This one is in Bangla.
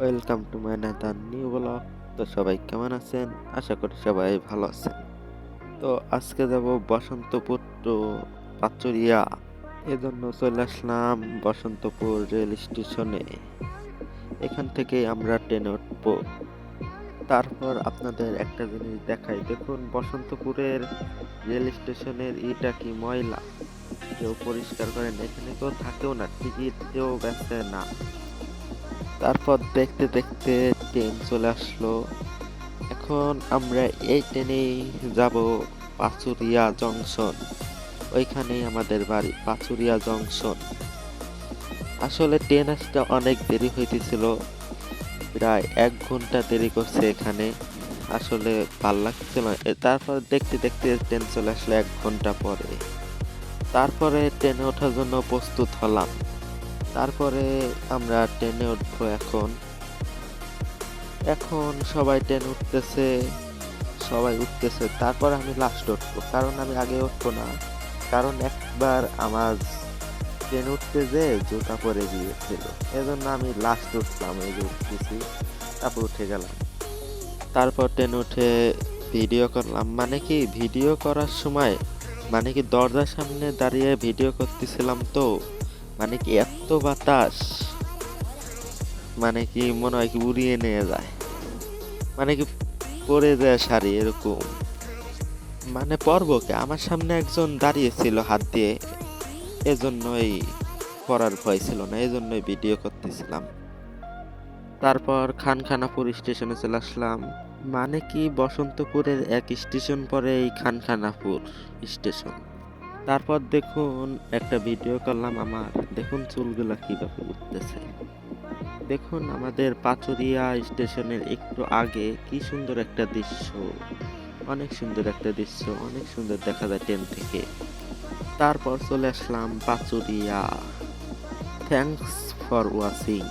Welcome to my another new blog তো সবাই কেমন আছেন? আশা করি সবাই ভালো আছেন। তো আজকে যাব বসন্তপুর টু পাচুরিয়া। এজন্য চলে আসলাম বসন্তপুর রেল স্টেশনে। এখান থেকে আমরা ট্রেনে উঠবো। তারপর আপনাদের একটা জিনিস দেখাই। দেখুন, বসন্তপুরের রেল স্টেশনের ইটা কি ময়লা? কেউ পরিষ্কার করেন? এখানে কেউ থাকেও না টিকিট কেউ বেচে না। তারপর দেখতে দেখতে ট্রেন চলে আসলো। এখন আমরা এই ট্রেনেই যাব পাচুরিয়া জংশন ওইখানেই আমাদের বাড়ি, পাচুরিয়া জংশন আসলে ট্রেন আসতে অনেক দেরি হইতেছিল। প্রায় এক ঘণ্টা দেরি করছে এখানে। আসলে ভালো লাগছিল তারপর দেখতে দেখতে ট্রেন চলে আসলো এক ঘণ্টা পরে। তারপরে ট্রেনে ওঠার জন্য প্রস্তুত হলাম। তারপরে আমরা ট্রেনে উঠবো এখন। এখন সবাই ট্রেন উঠতেছে, সবাই উঠতেছে। তারপর আমি লাস্ট উঠবো, কারণ আমি আগে উঠবো না। কারণ একবার আমার ট্রেন উঠতে যে জুতা পরে গিয়েছিল। এজন্য আমি লাস্ট উঠলাম, এই যে উঠতেছি, তারপর উঠে গেলাম। তারপর ট্রেন উঠে ভিডিও করলাম। মানে কি ভিডিও করার সময় মানে কি দরজার সামনে দাঁড়িয়ে ভিডিও করতেছিলাম তো? মানে কি এত বাতাস? মানে কি মনে হয় কি উড়িয়ে নিয়ে যায়। মানে কি পড়ে যায় শাড়ি এরকম। মানে পর্বকে আমার সামনে একজন দাঁড়িয়েছিল হাত দিয়ে। এজন্যই পড়ার ভয় ছিল না, এজন্যই ভিডিও করতেছিলাম। তারপর খানখানাপুর স্টেশনে চলে আসলাম। মানে কি বসন্তপুরের এক স্টেশন পরে এই খানখানাপুর স্টেশন। তারপর দেখুন, একটা ভিডিও করলাম আমার। দেখুন চুলগুলা কীভাবে উঠতেছে। দেখুন আমাদের পাচুরিয়া স্টেশনের একটু আগে কি সুন্দর একটা দৃশ্য। অনেক সুন্দর একটা দৃশ্য, অনেক সুন্দর দেখা যায় ট্রেন থেকে। তারপর চলে আসলাম পাচুরিয়া। Thanks for watching